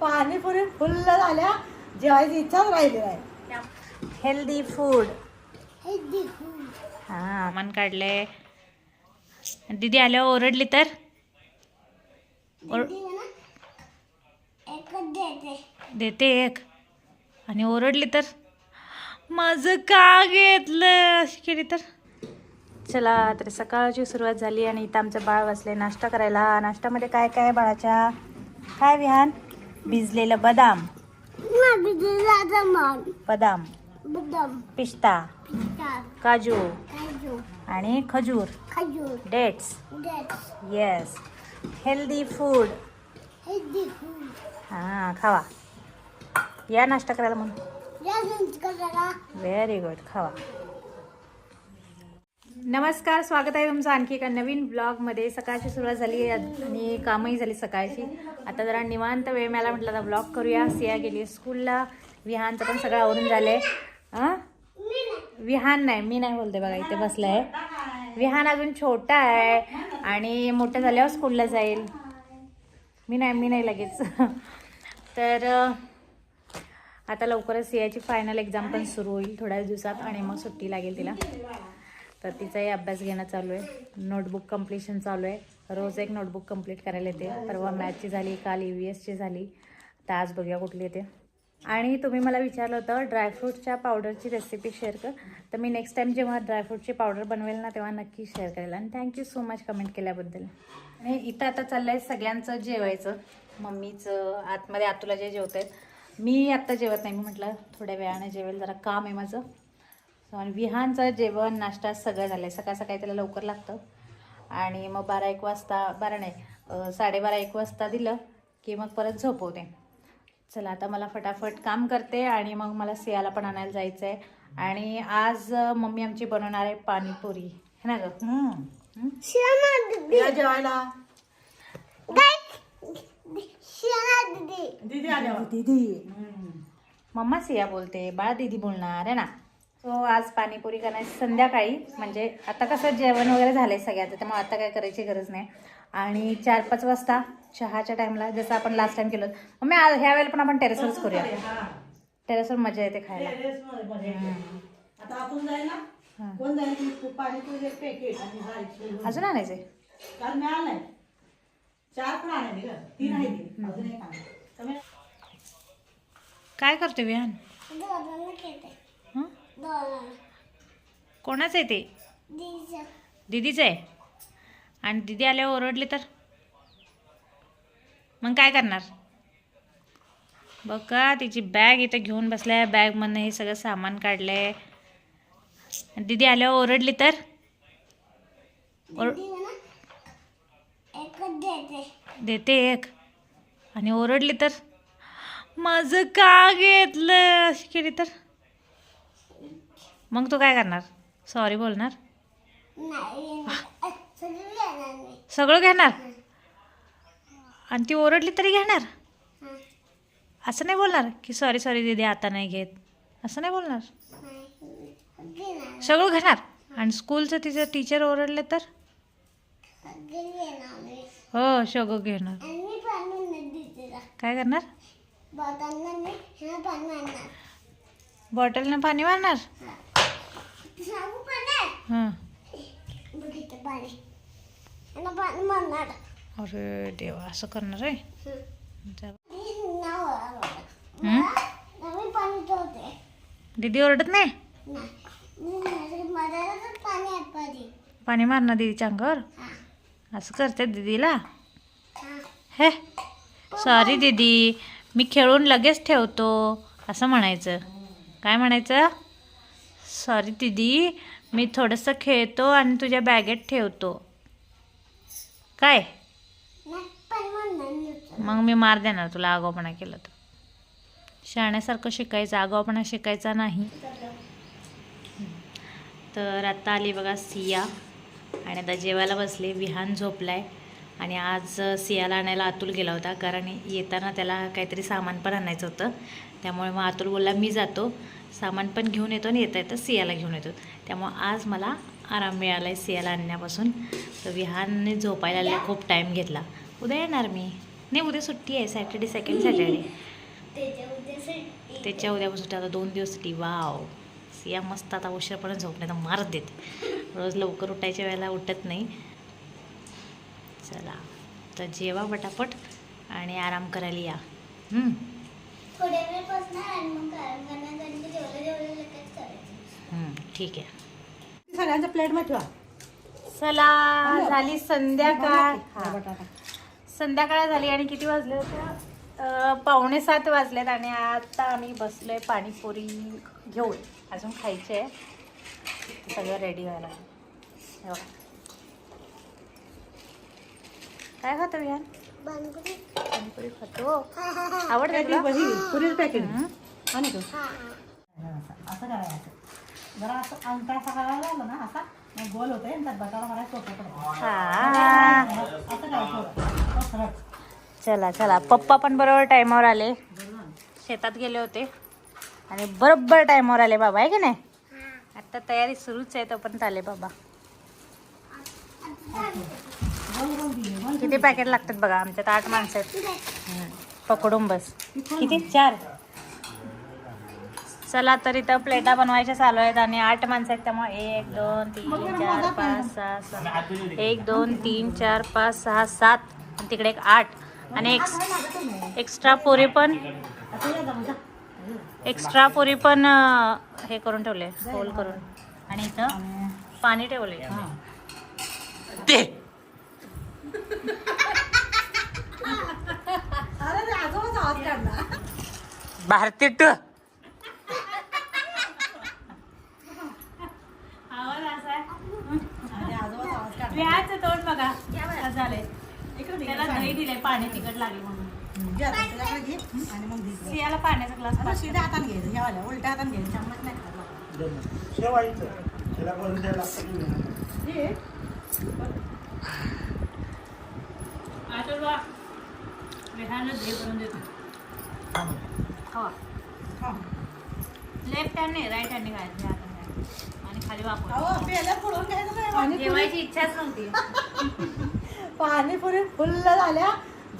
Panipuri full झाल्या जेवायची इच्छाच राहिली नाही. हेल्दी फूड हा मन काढले दीदी आल्यावर ओरडली तर? ओर- देते एक. आणि ओरडली तर? माझं का घेतलं? अशी केली तर? चला तर सकाळची सुरुवात झाली आणि इथं आमचं बाळ बसले नाश्ता करायला. नाश्त्यामध्ये काय काय आहे बाळाच्या? काय विहान? भिजलेलं बदाम. बदाम पिस्ता. काजू. आणि खजूर. डेट्स. येस हेल्दी फूड हां खावा. या नाश्ता करायला म्हणून. व्हेरी गुड खावा. नमस्कार स्वागत आहे तुमचं आणखी एका नवीन ब्लॉगमध्ये. सकाळची सुरुवात झाली आणि कामही झाली सकाळची. आता जरा निवांत वेळ मिळाला म्हटलं आता ब्लॉग करूया. सिया गेली स्कूलला. विहानचं पण सगळं आवरून झालंय. हां विहान नाही मी नाही बोलते बघा इथे बसलाय. विहान अजून छोटा आहे आणि मोठं झाल्यावर स्कूलला जाईल. मी नाही मी नाही लगेच. तर आता लवकरच सियाची फायनल एक्झाम पण सुरू होईल थोड्याच दिवसात आणि मग सुट्टी लागेल तिला. तर तिचाही अभ्यास घेणं चालू आहे. नोटबुक कम्प्लिशन चालू आहे. रोज एक नोटबुक कंप्लीट करायला येते. परवा मॅथची झाली काल ई व्ही एसची झाली. तर आज बघूया कुठली येते. आणि तुम्ही मला विचारलं होतं ड्रायफ्रूटच्या पावडरची रेसिपी शेअर कर. तर मी नेक्स्ट टाईम जेव्हा ड्रायफ्रूटची पावडर बनवेल ना तेव्हा नक्की शेअर करेल. आणि थँक्यू सो मच कमेंट केल्याबद्दल. आणि इथं आता चाललं आहे सगळ्यांचं जेवायचं. मम्मीचं आतमध्ये आतुला जे जेवत आहेत मी आत्ता जेवत नाही. मी म्हटलं थोड्या वेळाने जेवेल. जरा काम आहे माझं. आणि विहानचं जेवण नाश्ता सगळं झालं आहे सकाळ सकाळी त्याला लवकर लागतं. आणि मग बारा एक वाजता बारा नाही साडेबारा एक वाजता दिलं की मग परत झोपवते. चला आता मला फटाफट काम करते आणि मग मला सियाला पण आणायला जायचं आहे आणि आज मम्मी आमची बनवणार आहे पाणीपुरी. है ना ग? हं? या जेवायला. दीदी. मम्मा सिया बोलते बाळा दीदी बोलणार आहे ना? सो आज पाणीपुरी करायची संध्याकाळी म्हणजे आता कसं जेवण वगैरे झालंय सगळ्याचं त्यामुळे आता काय करायची गरज नाही. आणि चार पाच वाजता चहाच्या टाइमला जसं आपण लास्ट टाइम केलं मम्मी आज ह्या वेळेला पण आपण टेरेसवरच करूया. टेरेसवर मजा येते खायला. आता आपण जाईल? ना हां. कोणाचं आहे ते? दीदीचं. आहे? आणि दीदी आल्यावर ओरडली तर? मग काय करणार? बघ का तिची बॅग इथं घेऊन बसल्या. बॅगमधनं हे सगळं सामान काढलंय. आणि दीदी आल्यावर ओरडली तर? ओर देते एक. आणि ओरडली तर? माझं का घेतलं? अशी केली तर? मग तू काय करणार? सॉरी बोलणार? सगळं घेणार? आणि ती ओरडली तरी घेणार? असं नाही बोलणार की सॉरी सॉरी दीदी आता नाही घेत. असं नाही बोलणार? सगळं घेणार? आणि स्कूलचं तिचं टीचर ओरडले तर? हो सगळं घेणार. काय करणार? बॉटलनं पाणी मारणार? हां अरे देवा असं करणार आहे? दीदी ओरडत नाही पाणी मारणार दीदीच्या अंगावर असं करते दीदीला हे सॉरी दीदी मी खेळून लगेच ठेवतो असं म्हणायचं काय म्हणायचं सॉरी दीदी मी थोडंसं खेळतो आणि तुझ्या बॅगेत ठेवतो. काय? मग मी मार देणार तुला. आगाऊपणा केलं तर. शाण्यासारखं शिकायचं. आगाऊपणा शिकायचा नाही. तर आता आली बघा सिया. आणि आता जेवायला बसले. विहान झोपलाय. आणि आज सियाला आणायला अतुल गेला होता. कारण येताना त्याला काहीतरी सामान पण आणायचं होतं. त्यामुळे मग अतुल बोलला मी जातो. सामान पण घेऊन येतो आणि येता येतं सियाला घेऊन येतो. त्यामुळं आज मला आराम मिळाला आहे सियाला आणण्यापासून. तर विहानने झोपायला खूप टाईम घेतला. उद्या येणार मी. नाही उद्या सुट्टी आहे. सॅटर्डे सेकंड सॅटर्डे त्याच्या उद्या सुट्टी. आता दोन दिवस सुट्टी. वाव सिया मस्त आता उशिरापर्यंत झोपणे तर मारत देते. रोज लवकर उठायच्या वेळेला उठत नाही. चला. तर जेवा पटापट आणि आराम करायला या. मग मग ठीक आहे. सगळ्यांच्या प्लेट ठेवा. चला झाली संध्याकाळ. बटाटा. संध्याकाळ झाली आणि किती वाजले होते? अं, पावणे सात वाजलेत आणि आता आम्ही बसलोय पाणीपुरी घेऊन. अजून खायचे आहे सगळं रेडी व्हायला लागलं. हे बघा. काय खातो विहान पाणीपुरी खातो. आवडते तुला पुरीच पॅकेट. आणि तो? हा. असं करायचं. जरा असं अंगठा असा करायला लागला ना असा मग गोल होतंय आणि त्यात बटाटा मला सोपं पडतं हा. असं करायचं. चला चला. पप्पा पण बरोबर टायमावर आले. शेतात गेले होते. आणि बरोबर टायमावर आले बाबा आहे की नाही? आता तयारी सुरूच आहे तोपर्यंत आले बाबा. किती पॅकेट लागतात बघा? आमच्यात आठ माणसं आहेत. पकडून बस किती? चार. चला तर इथं प्लेटा बनवायच्या चालू आहेत आणि आठ माणसं आहेत त्यामुळे एक दोन तीन चार पाच सहा सात. एक दोन तीन चार पाच सहा सात. आणि तिकडे एक आठ. आणि एक एक्स्ट्रा पुरी पण. एक्स्ट्रा पुरी पण हे करून ठेवले होल करून. आणि इथं पाणी ठेवले. हा. अरे आजोबाच आवाज काढला. भारतीय आणि आजोबाचा आवाज काढला. विहाचं तोंड बघा. झालंय. इकडे दे, त्याला इकडे दही दिलंय पाणी तिकट लागले म्हणून. घे आता, त्याच्याकडे घे. आणि मग दे इकडे. सियाला पाण्याचा ग्लास आता शिध्या हाताने घ्यायचं. ह्या वाल्या उलट्या हाताने घ्यायचं. चम्मच नाही खायला. शेवायचं त्याला करून द्यायला लागतं की नाही? घे. विहानच दही करून देतो खावा हा. लेफ्ट हँड नाही राईट हँड हाताने. आणि खाली वापर जेवायची इच्छाच नव्हती. पाणीपुरी फुल्ल झाल्या.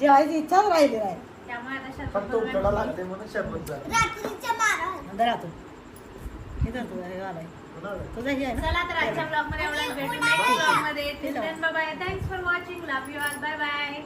जेवायची इच्छाच राहिली नाही. त्यामुळे आता शरबत. लागते म्हणून शरबत राहतो हे. चला तर आजच्या ब्लॉगमध्ये एवढं भेटून नेक्स्ट ब्लॉगमध्ये Till thanks for watching love you all bye bye